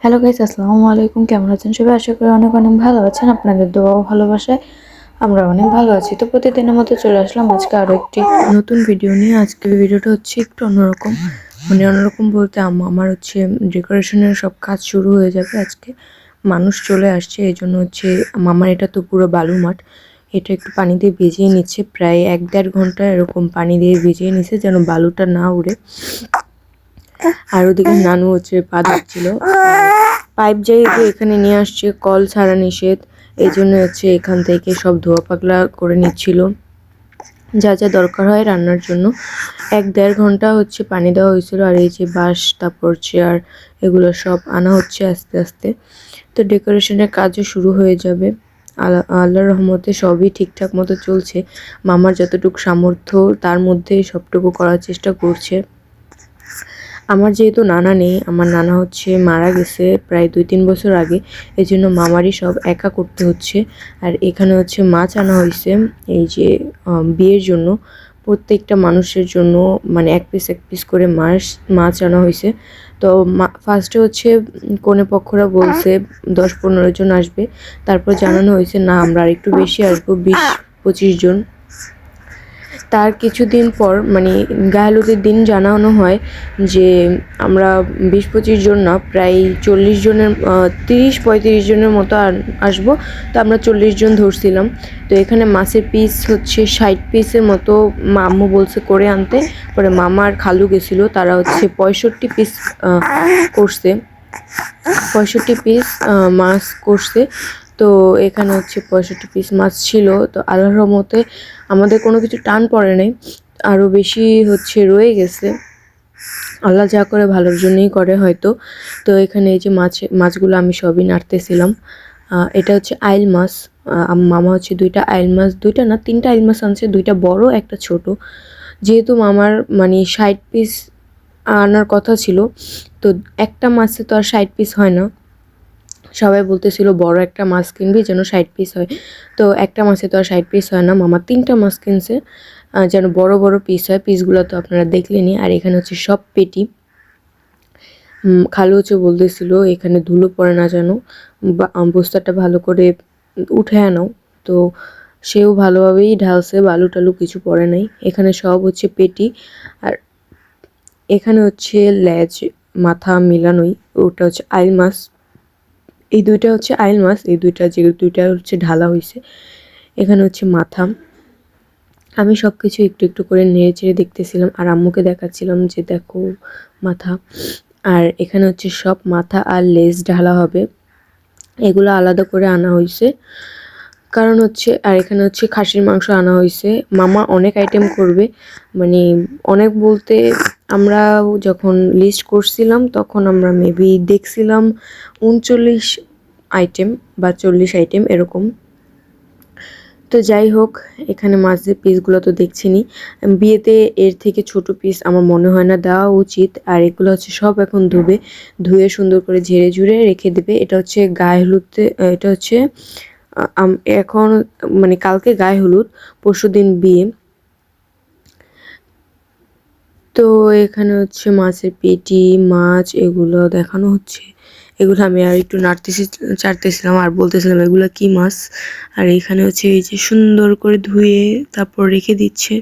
Hello guys আসসালামু আলাইকুম। কেমন আছেন সবাই? আশা করি অনেক অনেক ভালো আছেন। আপনাদের দোয়া ও ভালোবাসায়। আমরা অনেক ভালো আছি। তো প্রতিদিনের মতো চলে আসলাম আজকে আরও একটি নতুন ভিডিও নিয়ে। আজকে ভিডিওটা হচ্ছে একটু অন্যরকম। মানে অন্যরকম বলতে আম- আমার হচ্ছে ডেকোরেশনের সব কাজ শুরু হয়ে যাবে আজকে। মানুষ চলে আসছে, এই জন্য হচ্ছে মামার এটা তো পুরো বালু মাঠ। এটা একটু পানি দিয়ে ভিজিয়ে নিচ্ছে। প্রায় এক দেড় ঘণ্টা এরকম পানি দিয়ে ভিজিয়ে নিচ্ছে যেন বালুটা না উড়ে। আর ওদিকে নানু হচ্ছে পা ধুচ্ছিল। পাইপ যেহেতু এখানে নিয়ে আসছে কল ছাড়া নিষেধ। এই জন্য হচ্ছে এখান থেকে সব ধোয়া পাগলা করে নিচ্ছিল। যা যা দরকার হয় রান্নার জন্য। এক দেড় ঘণ্টা হচ্ছে পানি দেওয়া হয়েছিল আর এই যে বাঁশ, তারপর চেয়ার, এগুলো সব আনা হচ্ছে আস্তে আস্তে। তো ডেকোরেশনের কাজও শুরু হয়ে যাবে। আল্লাহ আল্লাহর রহমতে সবই ঠিকঠাক মতো চলছে। মামার যতটুকু সামর্থ্য, তার মধ্যে সবটুকু করার চেষ্টা করছে। আমার যেহেতু নানা নেই, আমার নানা হচ্ছে মারা গেছে প্রায় দুই তিন বছর আগে এই জন্য মামারই সব একা করতে হচ্ছে। আর এখানে হচ্ছে মাছ আনা হয়েছে এই যে বিয়ের জন্য। প্রত্যেকটা মানুষের জন্য মানে এক পিস এক পিস করে মাছ মাছ আনা হয়েছে তো ফার্স্টে হচ্ছে কনে পক্ষরা বলছে দশ পনেরো জন আসবে। তারপর জানানো হয়েছে না, আমরা আর একটু বেশি আসব, বিশ, পঁচিশ জন। তার কিছুদিন পর মানে গায়ালুদের দিন জানানো হয় যে আমরা বিশ পঁচিশ জন না, প্রায় চল্লিশ জনের তিরিশ পঁয়ত্রিশ জনের মতো আসব। তো আমরা চল্লিশ জন ধরছিলাম। তো এখানে মাছের পিস হচ্ছে ষাট পিসের মতো মাম্মু বলছে করে আনতে। পরে মামা আর খালু গেছিল, তারা হচ্ছে পঁয়ষট্টি পিস করছে। পঁয়ষট্টি পিস মাছ করছে। তো এখানে হচ্ছে পঁয়ষট্টি পিস মাছ ছিল। তো আল্লাহর রহমতে আমাদের কোনো কিছু টান পড়ে নাই, আরও বেশি হচ্ছে রয়ে গেছে। আল্লাহ যা করে ভালোর জন্যই করে হয়তো। তো এখানে এই যে মাছ মাছগুলো আমি সবই নাড়তেছিলাম। এটা হচ্ছে আইল মাছ। মামা হচ্ছে দুইটা আইল মাছ, দুইটা না, তিনটা আইল মাছ আনছে, দুইটা বড়, একটা ছোট। যেহেতু মামার মানে ষাট পিস আনার কথা ছিল, তো একটা মাছে তো আর ষাট পিস হয় না। সবাই বলতেছিল, বড় একটা মাছ কিনবি যেন ষাট পিস হয়। তো একটা মাছে তো আর ষাট পিস হয় না, মামা তিনটা মাছ কিনছে যেন বড় বড় পিস হয়। পিসগুলো তো আপনারা দেখলেনই। আর এখানে হচ্ছে সব পেটি। খালু হচ্ছে বলতেছিল, এখানে ধুলো পড়ে না যেন বস্তাটা ভালো করে উঠে আনাও। তো সেও ভালোভাবেই ঢালছে, বালু টালু কিছু পড়ে নাই। এখানে সব হচ্ছে পেটি। আর এখানে হচ্ছে লেজ, মাথা মিলানোই, ওটা হচ্ছে আইল মাছ। এই দুইটা হচ্ছে আইল মাছ, এই দুইটা যে দুইটা হচ্ছে ঢালা হয়েছে এখানে হচ্ছে মাথা আমি সব কিছু একটু একটু করে নেড়ে চেড়ে দেখতেছিলাম আর আম্মুকে দেখাচ্ছিলাম যে দেখো মাথা। আর এখানে হচ্ছে সব মাথা আর লেজ ঢালা হবে। এগুলো আলাদা করে আনা হয়েছে কারণ হচ্ছে, আর এখানে হচ্ছে খাসির মাংস আনা হয়েছে মামা অনেক আইটেম করবে। মানে অনেক বলতে আমরা যখন লিস্ট করছিলাম, তখন আমরা মেবি দেখছিলাম উনচল্লিশ আইটেম বা চল্লিশ আইটেম এরকম। তো যাই হোক, এখানে মাছের পিসগুলো তো দেখছি দেখছিনি। বিয়েতে এর থেকে ছোট পিস আমার মনে হয় না, দেওয়া উচিত। আর এগুলো হচ্ছে সব এখন ধুবে, ধুয়ে সুন্দর করে ঝেড়ে ঝুড়ে রেখে দেবে। এটা হচ্ছে গায়ে হলুদতে এটা হচ্ছে এখন মানে কালকে গায়ে হলুদ পরশু দিন বিয়ে। তো এখানে হচ্ছে মাছের পেটি, মাছ এগুলো দেখানো হচ্ছে। এগুলো আমি আর একটু নাড়তেছি, চাড়তেছিলাম আর বলতেছিলাম এগুলো কি মাছ। আর এখানে হচ্ছে এই যে সুন্দর করে ধুয়ে তারপর রেখে দিচ্ছে।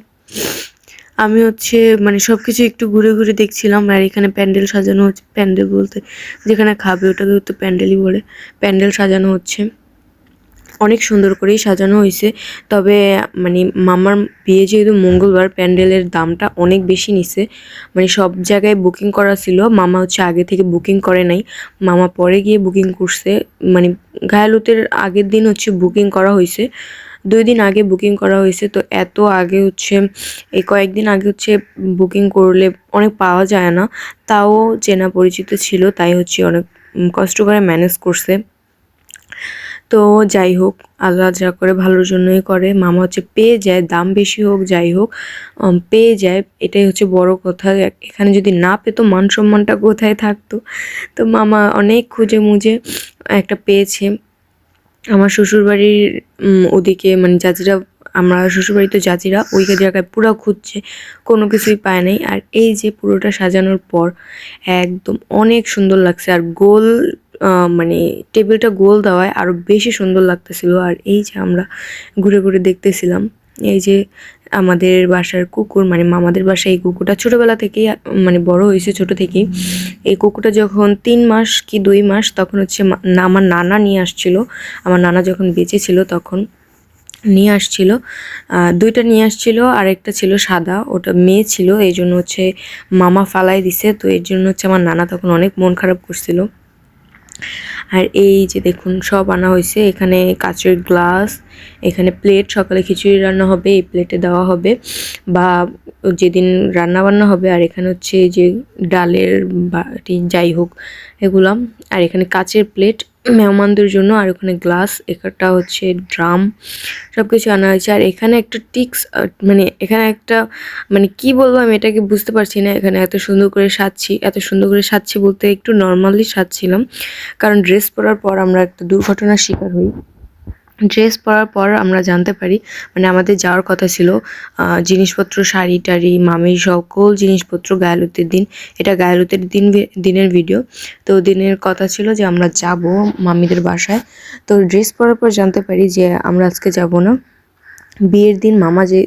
আমি হচ্ছে মানে সব কিছু একটু ঘুরে ঘুরে দেখছিলাম আর এখানে প্যান্ডেল সাজানো হচ্ছে, প্যান্ডেল বলতে যেখানে খাবে ওটাকে তো প্যান্ডেলই বলে, প্যান্ডেল সাজানো হচ্ছে। অনেক সুন্দর করেই সাজানো হয়েছে তবে মানে মামার বিয়ে যেহেতু মঙ্গলবার, প্যান্ডেলের দামটা অনেক বেশি নিছে। মানে সব জায়গায় বুকিং করা ছিল। মামা হচ্ছে আগে থেকে বুকিং করে নাই। মামা পরে গিয়ে বুকিং করছে। মানে ঘায়ালুতের আগের দিন হচ্ছে বুকিং করা হয়েছে দুই দিন আগে বুকিং করা হয়েছে তো এত আগে হচ্ছে, এই কয়েকদিন আগে হচ্ছে বুকিং করলে অনেক পাওয়া যায় না। তাও চেনা পরিচিত ছিল। তাই হচ্ছে অনেক কষ্ট করে ম্যানেজ করছে। তো যাই হোক, আল্লাহ যা করে ভালোর জন্যই করে। মামা হচ্ছে পেয়ে যায়, দাম বেশি হোক, যাই হোক পেয়ে যায়। এটাই হচ্ছে বড় কথা। এখানে যদি না পেতো, মান সম্মানটা কোথায় থাকতো? তো মামা অনেক খুঁজে মুজে একটা পেয়েছে। আমার শ্বশুরবাড়ির ওদিকে মানে যাত্রীরা আমরা শ্বশুরবাড়িতে জাতিরা ওই জায়গায় পুরো খুঁজছে, কোনো কিছুই পায় নাই। আর এই যে পুরোটা সাজানোর পর, একদম অনেক সুন্দর লাগছে। আর গোল মানে টেবিলটা গোল দেওয়ায় আরও বেশি সুন্দর লাগতেছিল। আর এই যে আমরা ঘুরে ঘুরে দেখতেছিলাম, এই যে আমাদের বাসার কুকুর মানে মামাদের বাসায় এই কুকুরটা ছোটোবেলা থেকেই মানে বড় হয়েছে ছোট থেকেই, এই কুকুরটা যখন তিন মাস কি দুই মাস তখন হচ্ছে না, আমার নানা নিয়ে আসছিল। আমার নানা যখন বেঁচে ছিল তখন নিয়ে আসছিল। দুইটা নিয়ে আসছিল আর একটা ছিল সাদা, ওটা মেয়ে ছিল, এই জন্য হচ্ছে মামা ফালাই দিছে। তো এর জন্য হচ্ছে আমার নানা তখন অনেক মন খারাপ করছিল। আর এই যে দেখুন, সব আনা হয়েছে। এখানে কাচের গ্লাস, এখানে প্লেট, সকালে খিচুড়ি রান্না হবে, এই প্লেটে দেওয়া হবে। বা যেদিন রান্না বান্না হবে, আর এখানে হচ্ছে যে ডালের বাটি যাই হোক এগুলাম আর এখানে কাচের প্লেট মেহমানদের জন্য আর ওখানে গ্লাস একটা হচ্ছে ড্রাম সব কিছু আনা হয়েছে। আর এখানে একটা টিক্স মানে এখানে একটা মানে কি বলব আমি এটাকে বুঝতে পারছি না, এখানে এত সুন্দর করে সাজছি, এত সুন্দর করে সাজছি বলতে একটু নর্মালি সাজছিলাম। কারণ ড্রেস পরার পর আমরা একটা দুর্ঘটনার শিকার হই। ড্রেস পরার পর আমরা জানতে পারি মানে আমাদের যাওয়ার কথা ছিল জিনিসপত্র, শাড়ি টাড়ি, মামির সকল জিনিসপত্র গায়ালুতের দিন। এটা গায়ালুতের দিন দিনের ভিডিও তো দিনের কথা ছিল যে আমরা যাব মামিদের বাসায়। তো ড্রেস পরার পর জানতে পারি যে আমরা আজকে যাব না। বিয়ের দিন মামা যে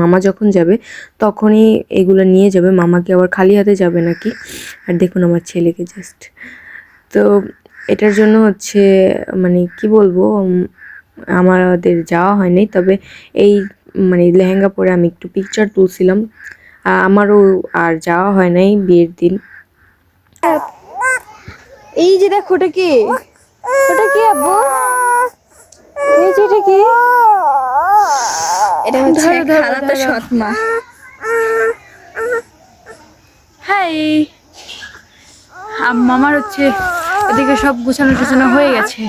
মামা যখন যাবে, তখনই এগুলো নিয়ে যাবে। মামাকে আবার খালি হাতে যাবে নাকি? আর দেখুন আমার ছেলেকে জাস্ট তো এটার জন্য হচ্ছে মানে কি বলব আমাদের যাওয়া হয়নি তবে এই মানে লেহেঙ্গা পরে আমি একটু পিকচার তুলছিলাম। আমারও আর যাওয়া হয় নাই বিয়ের দিন। এই যে দেখো ওটা কি? ওটা কি আব্বু? এই যে এটা কি? এটা হচ্ছে খালাতো সৎমা। হাই। মামার হচ্ছে এদিকে সব গুছানো টুছানো হয়ে গেছে।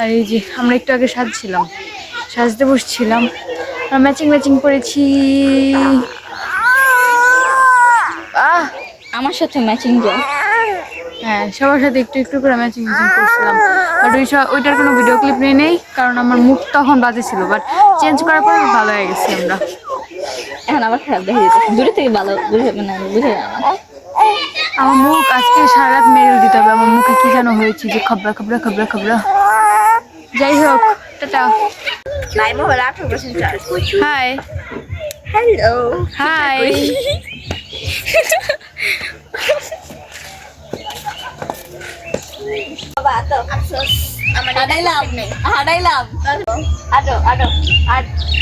আর এই যে আমরা একটু আগে সাজছিলাম। সাজতে বসছিলাম। ম্যাচিং ম্যাচিং করেছি। আহ আমার সাথে ম্যাচিং যায় হ্যাঁ সবার সাথে একটু একটু করে ম্যাচিং ম্যাচিং করছিলাম। বাট ওই সব ওইটার কোনো ভিডিও ক্লিপ নিয়ে নেই কারণ আমার মুখ তখন বাজে ছিল। বাট চেঞ্জ করার পর ভালো হয়ে গেছি আমরা। এখন আবার খারাপ দেখে যেতেছে দূরে থেকে ভালো বুঝে মানে বুঝে আমার মুখ আজকে সারা রাত মেরে দিতে হবে। আমার মুখে কি যেন হয়েছে যে খবরা খবরা খবরা খবরা। যাই হোক টাটা। হাই হ্যালো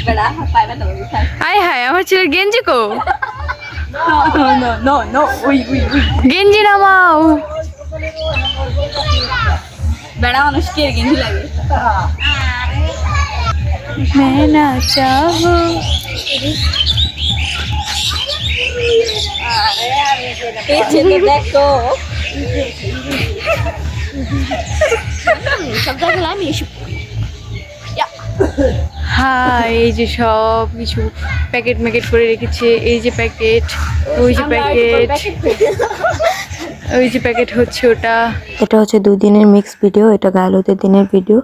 বেড়া পাই বেটা উঠাই হাই হাই আমার ছেলের গেঞ্জি কো? গেঞ্জি নামাও। বেড়া মানুষ কি আর গেঞ্জি লাগে। मैं ना चाहूं পেয়েছে তো দেখো সব জায়গায় আমি এসে হাই এই যে সব কিছু প্যাকেট ম্যাকেট করে রেখেছে এই যে প্যাকেট ওই যে প্যাকেট ওই যে প্যাকেট হচ্ছে ওটা। এটা হচ্ছে দুই দিনের মিক্স ভিডিও এটা গায়ালুতের দিনের ভিডিও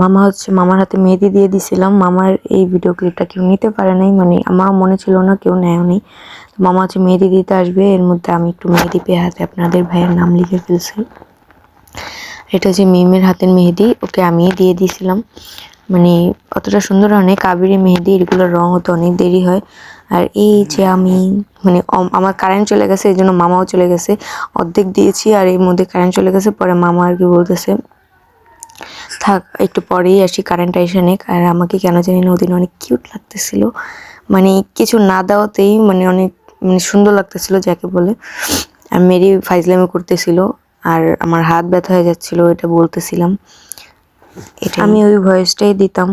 মামা হচ্ছে, মামার হাতে মেহেদি দিয়ে দিছিলাম। মামার এই ভিডিও ক্লিপটা কেউ নিতে পারে নাই মানে আমার মনে ছিল না, কেউ নেয়নি তো মামা হচ্ছে মেহেদি দিতে আসবে, এর মধ্যে আমি একটু মেহেদি পেয়ে হাতে আপনাদের ভাইয়ের নাম লিখে ফেলছি। এটা হচ্ছে মিমের হাতের মেহেদি, ওকে আমি দিয়ে দিয়েছিলাম মানে অতটা সুন্দর হয় না কাবেরি মেহেদি এগুলোর রং হতে অনেক দেরি হয়। আর এই যে আমি মানে আমার কারেন্ট চলে গেছে এই জন্য মামাও চলে গেছে। অর্ধেক দিয়েছি আর এর মধ্যে কারেন্ট চলে গেছে পরে মামা আর কি বলতেছে থাক একটু পরেই আসি কারেন্ট এসে নেক। আর আমাকে কেন জানি না ওদিন অনেক কিউট লাগতেছিল। মানে কিছু না দেওয়াতেই মানে অনেক মানে সুন্দর লাগতেছিল যাকে বলে। আর মেরি ফাইজলামি করতেছিল আর আমার হাত ব্যথা হয়ে যাচ্ছিল এটা বলতেছিলাম। আমি ওই ভয়েসটাই দিতাম।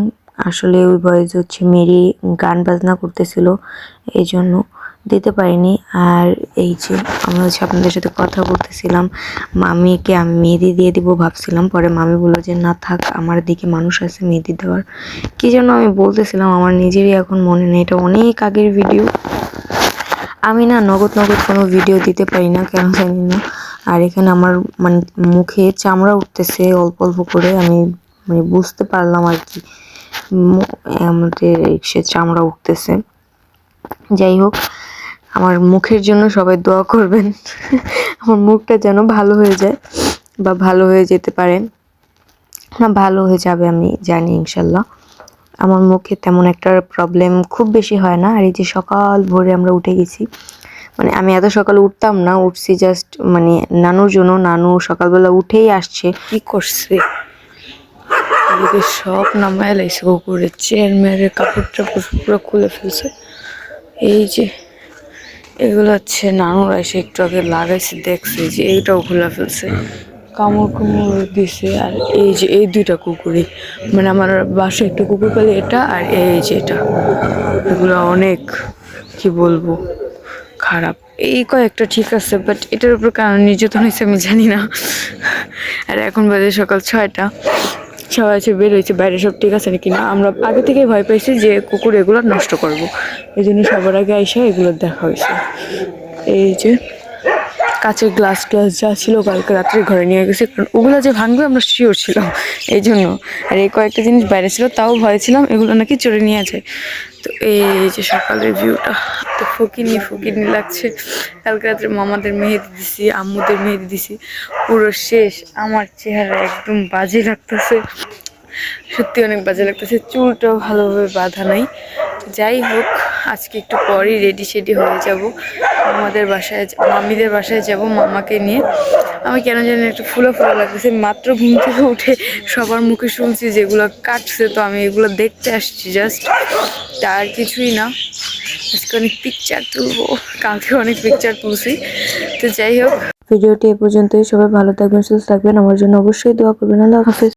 আসলে ওই ভয়েস হচ্ছে মেরি গান বাজনা করতেছিল এই জন্য দিতে পারিনি। আর এই যে আমি হচ্ছে আপনাদের সাথে কথা বলতেছিলাম, মামিকে আমি মেহেদি দিয়ে দিব ভাবছিলাম। পরে মামি বলল যে, না থাক, আমার দিকে মানুষ আছে মেহেদি দেওয়ার। কি যেন আমি বলতেছিলাম, আমার নিজেরই এখন মনে নেই। এটা অনেক আগের ভিডিও। আমি না নগদ নগদ কোনো ভিডিও দিতে পারি না, কেন জানি না। আর এখানে আমার মানে মুখে চামড়া উঠতেছে অল্প অল্প করে। আমি মানে বুঝতে পারলাম আর কি। আমাদের সে চামড়া উঠতেছে। যাই হোক, আমার মুখের জন্য সবাই দোয়া করবেন। আমার মুখটা যেন ভালো হয়ে যায় বা ভালো হয়ে যেতে পারে। না, ভালো হয়ে যাবে আমি জানি ইনশাল্লাহ। আমার মুখে তেমন একটা প্রবলেম খুব বেশি হয় না। আর এই যে সকাল ভোরে আমরা উঠে গেছি মানে আমি এত সকালে উঠতাম না, উঠছি জাস্ট মানে নানুর জন্য। নানু সকালবেলা উঠেই আসছে। কি করছে? এদিকে সব নামায় লাইছে কুকুরের চেয়ার মেরে কাপড় টাপড় পুরো খুলে ফেলছে। এই যে এগুলো হচ্ছে নানুর এসে একটু আগে লাগাইছে, দেখছে যে এইটাও খোলা ফেলছে। কামড় কুমড় দিছে আর এই যে এই দুইটা কুকুরই। মানে আমার বাসায় একটা কুকুর পেলে এটা আর এই যে এটা। এগুলো অনেক, কি বলব, খারাপ। এই কয়েকটা ঠিক আছে বাট এটার উপর কারণ নির্যাতন হয়েছে আমি জানি না। আর এখন বাজে সকাল ছয়টা। সবাই আছে বের হয়েছে, বাইরে সব ঠিক আছে নাকি না? আমরা আগে থেকেই ভয় পেয়েছি যে কুকুর এগুলো নষ্ট করব। এই জন্য সবার আগে আইসা এগুলো দেখা হয়েছে। এই যে কাছের গ্লাস গ্লাস যা ছিল কালকে রাত্রে ঘরে নিয়ে গেছে, কারণ ওগুলো যে ভাঙবে আমরা শিওর ছিলাম। এই জন্য। আর এই কয়েকটা জিনিস বাইরে ছিল, তাও ভয় ছিলাম, এগুলো নাকি চড়ে নিয়ে যায়। তো এই যে সকালের ভিউটা তো ফকিনি ফকিনি লাগছে। কালকে রাত্রে মামাদের মেহেদি দিছি, আম্মুদের মেহেদি দিছি। পুরো শেষ, আমার চেহারা একদম বাজে লাগতেছে। সত্যি অনেক বাজে লাগতেছে, চুলটাও ভালোভাবে বাঁধা নাই। যাই হোক আজকে একটু পরই রেডি সেডি হয়ে যাব। আমাদের বাসায় মামিদের বাসায় যাব, মামাকে নিয়ে। আমি কেন জানি একটু ফুলো ফুলো লাগতেছে। মাত্র ঘুম থেকে উঠে সবার মুখে শুনছি যেগুলো কাটছে, তো আমি এগুলো দেখতে আসছি জাস্ট তার কিছুই না। আজকে অনেক পিকচার তুলবো। কালকে অনেক পিকচার তুলছি। তো যাই হোক। ভিডিওটি এ পর্যন্তই। সবাই ভালো থাকবেন, সুস্থ থাকবেন। আমার জন্য অবশ্যই দোয়া করবেন। আল্লাহ হাফেজ।